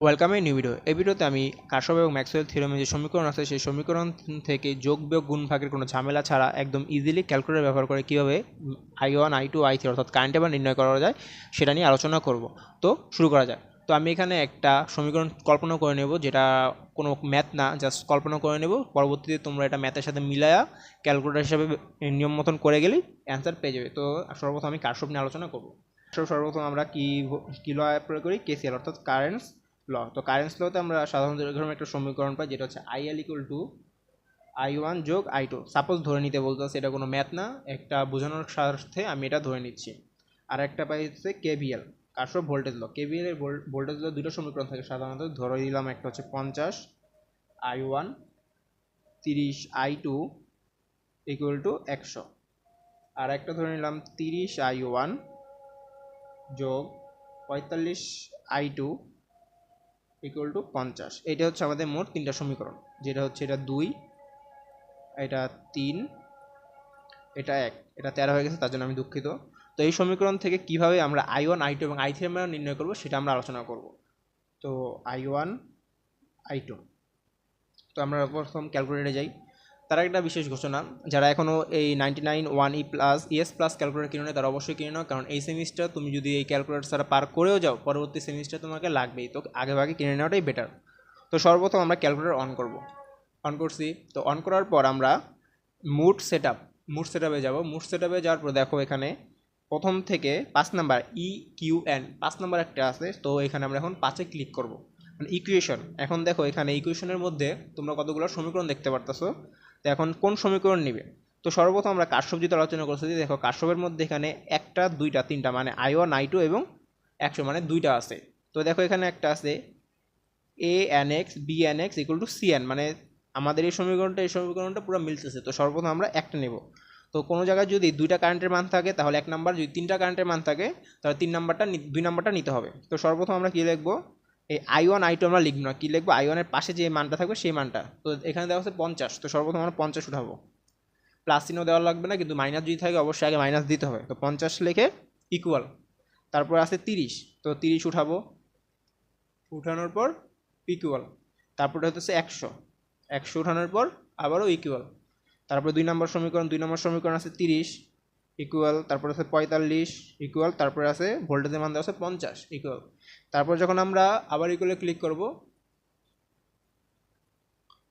Welcome new video এই ভিডিওতে আমি কাশব এবং ম্যাক্সওয়েল থিওরামের যে সমীকরণ আছে, সেই সমীকরণ থেকে যোগ বিয়োগ গুণ ভাগের কোনো ঝামেলা ছাড়া একদম ইজিলি ক্যালকুলেটর ব্যবহার করে কীভাবে I one I two I three অর্থাৎ কারেন্ট এবার নির্ণয় করা যায়, সেটা নিয়ে আলোচনা করব। তো শুরু করা যায় তো আমি এখানে একটা সমীকরণ কল্পনা করে নেব, যেটা কোনো ম্যাথ না জাস্ট কল্পনা করে নেব। পরবর্তীতে তোমরা এটা ম্যাথের সাথে মিলায়া ক্যালকুলেটর হিসাবে নিয়ম মতন করে গেলেই অ্যান্সার পেয়ে যাবে। তো সর্বপ্রথম আমি কারশব নিয়ে আলোচনা করব। সর্বপ্রথম আমরা কি কি ল প্রয়োগ করি? কেসিএল অর্থাৎ কারেন্টস ল। তো কারেন্টস লতে আমরা সাধারণত এরকম একটা সমীকরণ পাই, যেটা হচ্ছে I L equal to I one যোগ আই টু সাপোজ ধরে নিতে বলতে এটা কোনো ম্যাথ না, একটা বোঝানোর স্বার্থে আমি এটা ধরে নিচ্ছি। আর একটা পাই হচ্ছে KVL Kirchhoff voltage law KVL এর ভোল্টেজ ল দুটো সমীকরণ থাকে সাধারণত। ধরে দিলাম একটা হচ্ছে পঞ্চাশ আই ওয়ান তিরিশ আই টু ইকুয়াল টু একশো। আর একটা ধরে নিলাম তিরিশ আই ওয়ান যোগ পঁয়তাল্লিশ আই টু ইকুয়াল টু পঞ্চাশ। এটা হচ্ছে আমাদের মোট তিনটা সমীকরণ। যেটা হচ্ছে এটা দুই, এটা তিন, এটা এক। এটা তেরো হয়ে গেছে, তার জন্য আমি দুঃখিত। তো এই সমীকরণ থেকে কীভাবে আমরা আই ওয়ান, আই টু এবং আই থ্রি মান নির্ণয় করব, সেটা আমরা আলোচনা করব। তো আই ওয়ান, আই টু। তো আমরা প্রথম ক্যালকুলেটরে যাই। তার একটা বিশেষ ঘোষণা, যারা এখনও এই ninety nine one E plus ES plus calculator কিনে নেয় তারা অবশ্যই কিনে নাও, কারণ এই সেমিস্টার তুমি যদি এই ক্যালকুলেটর ছাড়া পার করেও যাও, পরবর্তী সেমিস্টার তোমাকে লাগবেই। তো আগে ভাগে কিনে নেওয়াটাই বেটার তো সর্বপ্রথম আমরা ক্যালকুলেটর অন করব। অন করছি, তো অন করার পর আমরা mode set up mode set আপে যাব। মুড সেট আপে যাওয়ার পর দেখো এখানে প্রথম থেকে পাঁচ নাম্বার ই কিউ এন পাঁচ নাম্বার একটা আছে, তো এখানে আমরা এখন পাঁচে ক্লিক করব। মানে ইকুয়েশন এখন দেখো এখানে ইকুয়েশনের মধ্যে তোমরা কতগুলো সমীকরণ দেখতে পারতেছো? তো এখন কোন সমীকরণ নিবে? তো সর্বপ্রথম আমরা কাশ্যপ যেটা আলোচনা করছি, দেখো কাশ্যপের মধ্যে এখানে একটা, দুইটা, তিনটা মানে আই ওয়ান আই টু এবং একশো মানে দুইটা আছে। তো দেখো এখানে একটা আছে A N X B N X equal to C N মানে আমাদের এই সমীকরণটা এই সমীকরণটা পুরো মিলতেছে। তো সর্বপ্রথম আমরা একটা নেব। তো কোনো জায়গায় যদি দুইটা কারেন্টের মান থাকে, তাহলে এক নাম্বার, যদি তিনটা কারেন্টের মান থাকে, তাহলে তিন নাম্বারটা দুই নাম্বারটা নিতে হবে। তো সর্বপ্রথম আমরা কী লিখব? এই আই ওয়ান আই টু আমরা লিখব না। কী লিখব? আই ওয়ানের পাশে যে মানটা থাকবে, সেই মানটা। তো এখানে দেওয়া হচ্ছে পঞ্চাশ। তো সর্বপ্রথম আমরা পঞ্চাশ উঠাবো। প্লাস চিহ্ন দেওয়া লাগবে না, কিন্তু মাইনাস যদি থাকে, অবশ্যই আগে মাইনাস দিতে হবে। তো পঞ্চাশ লিখে ইকুয়াল তারপর আছে তিরিশ। তো তিরিশ উঠাবো। উঠানোর পর ইকুয়াল তারপরে হচ্ছে একশো। একশো উঠানোর পর আবারও ইকুয়াল তারপরে দুই নম্বর সমীকরণ, দুই নম্বর সমীকরণ আছে তিরিশ। ইকুয়াল তারপরে আছে পঁয়তাল্লিশ ইকুয়াল তারপরে আছে ভোল্টেজের মান দেওয়া আছে পঞ্চাশ ইকুয়াল তারপর যখন আমরা আবার ইকুয়ালে ক্লিক করব,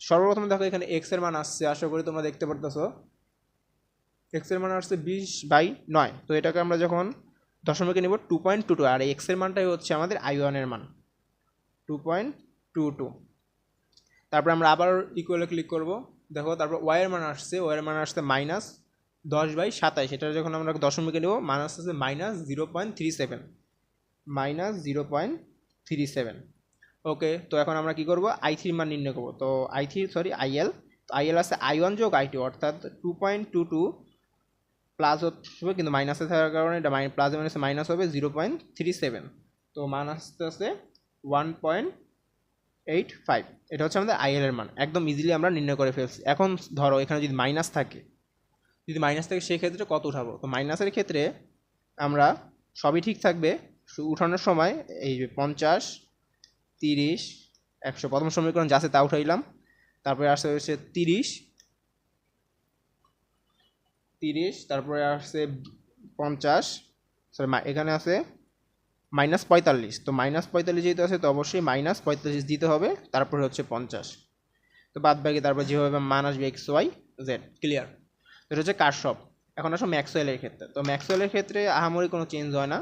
সর্বপ্রথম দেখো এখানে এক্সের মান আসছে, আশা করি তোমরা দেখতে পারতেছো। এক্সের মান আসছে বিশ বাই নয়। তো এটাকে আমরা যখন দশমিকে নেব টু পয়েন্ট টু টু আর এক্সের মানটাই হচ্ছে আমাদের আই ওয়ানের মান। টু পয়েন্ট টু টু তারপর আমরা আবার ইকুয়ালে ক্লিক করব। দেখো, তারপর ওয়াইয়ের মান আসছে ওয়াইয়ের মান আসছে মাইনাস দশ বাই সাতাইশ, এটা যখন আমরা দশমিকে নেব মাইনাস আছে minus zero point three seven minus zero point three seven okay তো এখন আমরা কী করব? আই থ্রির মান নির্ণয় করব। তো আই থ্রি সরি আইএল তো আইএল আছে আই ওয়ান যোগ আই টু অর্থাৎ two point two two plus হবে কিন্তু মাইনাসে থাকার কারণে এটা মাই প্লাস মাইনাসে মাইনাস হবে জিরো পয়েন্ট থ্রি সেভেন তো মান আসতে ওয়ান পয়েন্ট এইট ফাইভ এটা হচ্ছে আমাদের আইএল এর মান। একদম ইজিলি আমরা নির্ণয় করে ফেলছি। এখন ধরো, এখানে যদি মাইনাস থাকে যদি মাইনাস থাকে সেই ক্ষেত্রে কত উঠাবো? তো মাইনাসের ক্ষেত্রে আমরা সবই ঠিক থাকবে। উঠানোর সময় এই যে পঞ্চাশ, তিরিশ, একশো, প্রথম সমীকরণ যা আছে তা উঠাইলাম। তারপরে আসছে হচ্ছে তিরিশ তিরিশ, তারপরে আসছে পঞ্চাশ সরি এখানে আছে মাইনাস পঁয়তাল্লিশ। তো মাইনাস পঁয়তাল্লিশ যেহেতু আছে, তো অবশ্যই মাইনাস পঁয়তাল্লিশ দিতে হবে, তারপরে হচ্ছে পঞ্চাশ। তো বাদ বাকি তারপর যেভাবে মান আসবে এক্স ওয়াই জেড ক্লিয়ার এটা হচ্ছে কারশপ এখন আসো ম্যাক্সওয়েলের ক্ষেত্রে। তো ম্যাক্সওয়েলের ক্ষেত্রে আহামরি কোনো চেঞ্জ হয় না।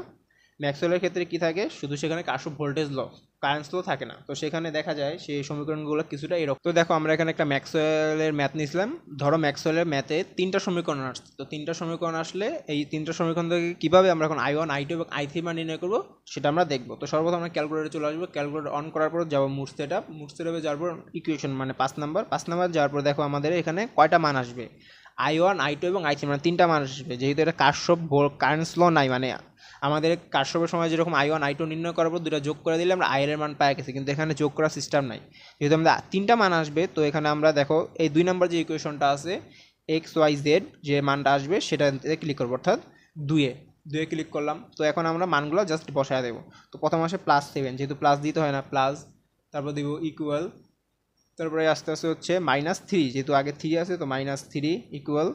ম্যাক্সওয়েলের ক্ষেত্রে কী থাকে? শুধু সেখানে কারশপ ভোল্টেজ ল কারেন্টস লো থাকে না। তো সেখানে দেখা যায় সেই সমীকরণগুলো কিছুটা এরকম। তো দেখো আমরা এখানে একটা ম্যাক্সওয়েলের ম্যাথ নিয়েছিলাম ধরো ম্যাক্সওয়েলের ম্যাথে তিনটা সমীকরণ আসছে। তো তিনটা সমীকরণ আসলে এই তিনটা সমীকরণ থেকে কীভাবে আমরা এখন আই ওয়ান আই টু এবং আই থ্রি মান নির্ণয় করব, সেটা আমরা দেখব। তো সর্বপ্রথম আমরা ক্যালকুলেটরে চলে আসব। ক্যালকুলেটর অন করার পর যাব mode set up mode set আপে যাওয়ার পর ইকুয়েশন মানে পাঁচ নাম্বার পাঁচ নাম্বার যাওয়ার পর দেখো আমাদের এখানে কয়টা মান আসবে? আই ওয়ান, আই টু এবং আই থ্রি মানে তিনটা মান আসবে। যেহেতু এটা কারশপ কারেন্টস ল নাই মানে আমাদের কারশপের সময় যেরকম আই ওয়ান, আই টু নির্ণয় করার পর দুটো যোগ করে দিলে আমরা আই এর মান পাই গেছি, কিন্তু এখানে যোগ করার সিস্টেম নাই। যেহেতু আমরা তিনটা মান আসবে, তো এখানে আমরা দেখো, এই দুই নম্বর যে ইকুয়েশনটা আছে এক্স ওয়াই জেড যে মানটা আসবে সেটাতে ক্লিক করব, অর্থাৎ দুয়ে দুয়ে ক্লিক করলাম, তো এখন আমরা মানগুলো জাস্ট বসায় দেবো। তো প্রথম আসে প্লাস সেভেন যেহেতু প্লাস দিতে হয় না প্লাস তারপর দিব ইকুয়াল তারপরে আস্তে আস্তে হচ্ছে মাইনাস থ্রি যেহেতু আগে থ্রি আছে, তো মাইনাস থ্রি ইকুয়াল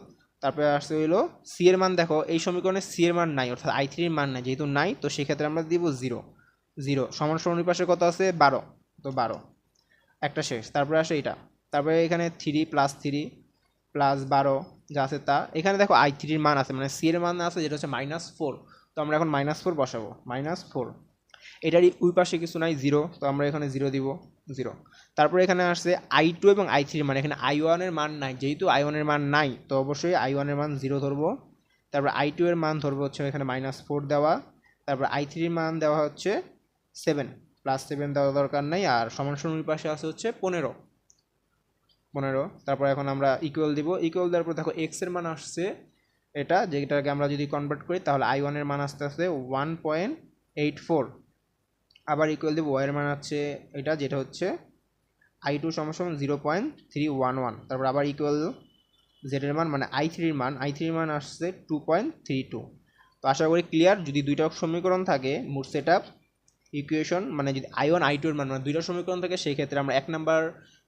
তারপরে আসতে হইল সি এর মান দেখো, এই সমীকরণে সি এর মান নাই, অর্থাৎ আই থ্রির মান নাই, যেহেতু নাই, তো সেক্ষেত্রে আমরা দিব জিরো জিরো সমান সমান পাশে কত আছে? বারো, তো বারো, একটা শেষ, তারপরে আসে এটা তারপরে এখানে থ্রি প্লাস থ্রি প্লাস বারো যা আছে তা, এখানে দেখো আই থ্রির মান আছে মানে সি এর মান আছে, যেটা হচ্ছে মাইনাস ফোর তো আমরা এখন মাইনাস ফোর বসাবো মাইনাস ফোর এটারই ওই পাশে কিছু নাই জিরো তো আমরা এখানে জিরো দিব জিরো তারপরে এখানে আসছে আই টু এবং আই থ্রির মান এখানে আই ওয়ানের মান নাই। যেহেতু আই ওয়ানের মান নাই, তো অবশ্যই আই ওয়ানের মান জিরো ধরবো। তারপর আই টু এর মান ধরবো হচ্ছে এখানে মাইনাস ফোর দেওয়া। তারপর আই থ্রির মান দেওয়া হচ্ছে সেভেন প্লাস সেভেন দেওয়া দরকার নাই, আর সমান ওই পাশে আছে হচ্ছে পনেরো। পনেরো। তারপর এখন আমরা ইকুয়াল দিব। ইকুয়াল দেওয়ার পর দেখো এক্সের মান আসছে এটা, যেটাকে আমরা যদি কনভার্ট করি, তাহলে আই ওয়ানের মান আসতে আসতে ওয়ান পয়েন্ট এইট ফোর আবার ইকুয়াল দিব ওয়াইয়ের মান হচ্ছে এটা, যেটা হচ্ছে আই টু সমান zero point three one one তারপর আবার ইকুয়াল জেডের মান মানে আই থ্রির মান আই থ্রির মান আসছে টু পয়েন্ট থ্রি টু তো আশা করি ক্লিয়ার যদি দুইটা সমীকরণ থাকে, মোট সেট আপ ইকুয়েশন মানে যদি আই ওয়ান আই টু এর মান মানে দুইটা সমীকরণ থাকে, সেই ক্ষেত্রে আমরা এক নাম্বার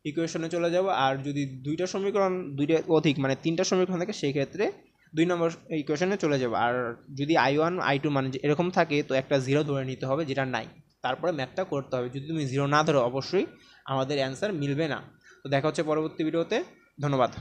ইকুয়েশনে চলে যাব। আর যদি দুইটা সমীকরণ, দুইটা অধিক মানে তিনটা সমীকরণ থাকে, সেই ক্ষেত্রে দুই নম্বর ইকুয়েশনে চলে যাবে। আর যদি আই ওয়ান আই টু মানে এরকম থাকে, তো একটা জিরো ধরে নিতে হবে যেটা নাই। তারপরে ম্যাথটা করতে হবে। যদি তুমি জিরো না ধরো, অবশ্যই আমাদের অ্যান্সার মিলবে না। তো দেখা হচ্ছে পরবর্তী ভিডিওতে ধন্যবাদ।